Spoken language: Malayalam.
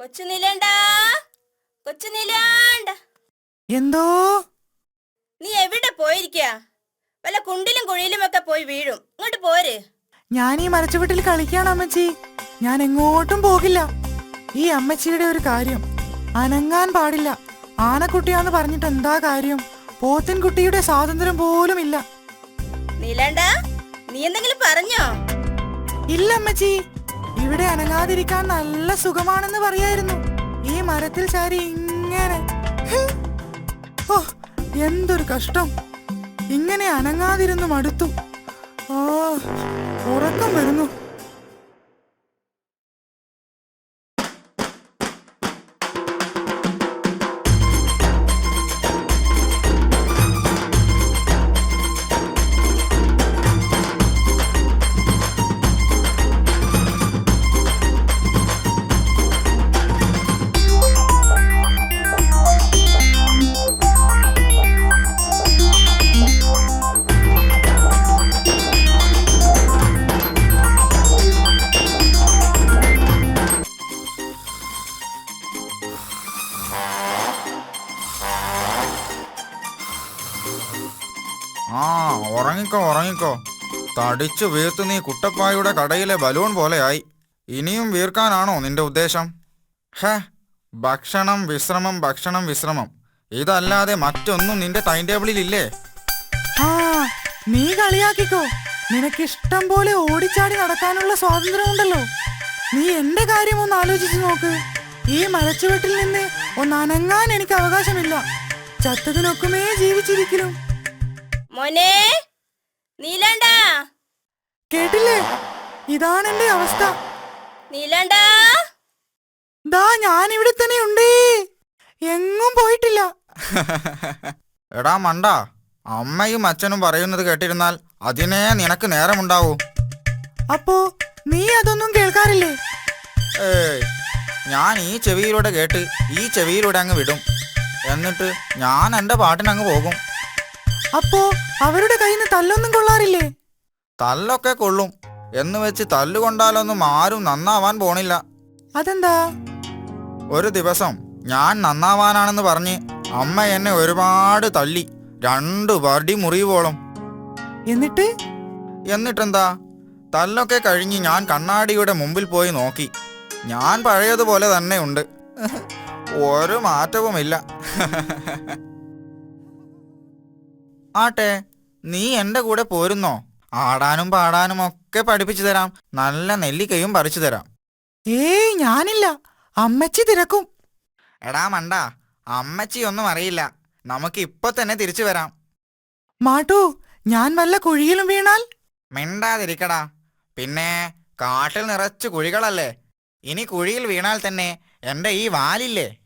കൊച്ചു നിലണ്ട കൊച്ചു നീലാണ്ട എന്തോ? നീ എവിടെ പോയിരിക്ക? വല്ല കുണ്ടിലും കുഴിയിലും ഒക്കെ പോയി വീഴും. ഇങ്ങോട്ട് പോര്. ഞാൻ ഈ മരച്ചുവട്ടിൽ കളിക്കാണ് അമ്മച്ചി. ഞാൻ എങ്ങോട്ടും പോകില്ല. ഈ അമ്മച്ചിയുടെ ഒരു കാര്യം. അനങ്ങാൻ പാടില്ല. ആനക്കുട്ടിയാന്ന് പറഞ്ഞിട്ട് എന്താ കാര്യം? പോത്തിൻകുട്ടിയുടെ സ്വാതന്ത്ര്യം പോലും ഇല്ല. നീലാണ്ട നീ എന്തെങ്കിലും പറഞ്ഞോ? ഇല്ല അമ്മച്ചി. ഇവിടെ അനങ്ങാതിരിക്കാൻ നല്ല സുഖമാണെന്ന് പറയായിരുന്നു. ഈ മരത്തിൽ ചാരി ഇങ്ങനെ. ഓ എന്തൊരു കഷ്ടം. ഇങ്ങനെ അനങ്ങാതിരുന്നു മടുത്തു. ആ ഉറക്കം വരുന്നു. ആ ഉറങ്ങിക്കോ ഉറങ്ങിക്കോ. തടിച്ചു വീർത്ത് നീ കുട്ടപ്പായുടെ കടയിലെ ബലൂൺ പോലെയായി. ഇനിയും വീർക്കാനാണോ നിന്റെ ഉദ്ദേശം? ഹേ ഭക്ഷണം വിശ്രമം ഭക്ഷണം വിശ്രമം. ഇതല്ലാതെ മറ്റൊന്നും നിന്റെ ടൈം ടേബിളിൽ ഇല്ലേ നീ കളിയാക്കിക്കോ. നിനക്ക് ഇഷ്ടം പോലെ ഓടിച്ചാടി നടക്കാനുള്ള സ്വാതന്ത്ര്യമുണ്ടല്ലോ. നീ എന്റെ കാര്യം ഒന്ന് ആലോചിച്ചു നോക്ക്. ഈ മരച്ചുവട്ടിൽ നിന്ന് ഒന്ന് അനങ്ങാൻ എനിക്ക് അവകാശമില്ല. ചത്തതിനൊക്കുമേ ജീവിച്ചിരിക്കലും. മോനെ നീലണ്ട. കേട്ടില്ലേ? ഇതാണ് എന്റെ അവസ്ഥ. നീലാണ്ടാ. ദാ ഞാൻ ഇവിടെ തന്നെ ഉണ്ടേ. എങ്ങും പോയിട്ടില്ല. എടാ മണ്ട. അമ്മയും അച്ഛനും പറയുന്നത് കേട്ടിരുന്നാൽ അതിനേ നിനക്ക് നേരമുണ്ടാവൂ. അപ്പോ നീ അതൊന്നും കേൾക്കാറില്ലേ? ഏയ് ഞാൻ ഈ ചെവിയിലൂടെ കേട്ട് ഈ ചെവിയിലൂടെ അങ്ങ് വിടും. എന്നിട്ട് ഞാൻ എന്റെ പാട്ടിനങ്ങ് പോകും. അപ്പോ അവരുടെ കയ്യിൽ നിന്ന് തല്ലൊന്നും കൊള്ളാറില്ലേ? തല്ലൊക്കെ കൊള്ളും. എന്ന് വെച്ച് തല്ലുകൊണ്ടാലൊന്നും ആരും നന്നാവാൻ പോണില്ല. അതെന്താ? ഒരു ദിവസം ഞാൻ നന്നാവാനാണെന്ന് പറഞ്ഞ് അമ്മ എന്നെ ഒരുപാട് തല്ലി രണ്ടു വടി മുറിയുവോളം എന്നിട്ട്? എന്നിട്ടെന്താ? തല്ലൊക്കെ കഴിഞ്ഞ് ഞാൻ കണ്ണാടിയുടെ മുമ്പിൽ പോയി നോക്കി. ഞാൻ പഴയതുപോലെ തന്നെ ഉണ്ട് ഒരു മാറ്റവുമില്ല. ആട്ടെ നീ എന്റെ കൂടെ പോരുന്നോ? ആടാനും പാടാനും ഒക്കെ പഠിപ്പിച്ചു തരാം. നല്ല നെല്ലിക്കയും പറിച്ചു തരാം. ഏയ് ഞാനില്ല. അമ്മച്ചി തിരക്കും. എടാ മണ്ട. അമ്മച്ചി ഒന്നും അറിയില്ല. നമുക്ക് ഇപ്പൊ തന്നെ തിരിച്ചു വരാം. മാട്ടു ഞാൻ വല്ല കുഴിയിലും വീണാൽ? മിണ്ടാതിരിക്കടാ. പിന്നെ കാട്ടിൽ നിറച്ച് കുഴികളല്ലേ? ഇനി കുഴിയിൽ വീണാൽ തന്നെ എന്റെ ഈ വാലില്ലേ?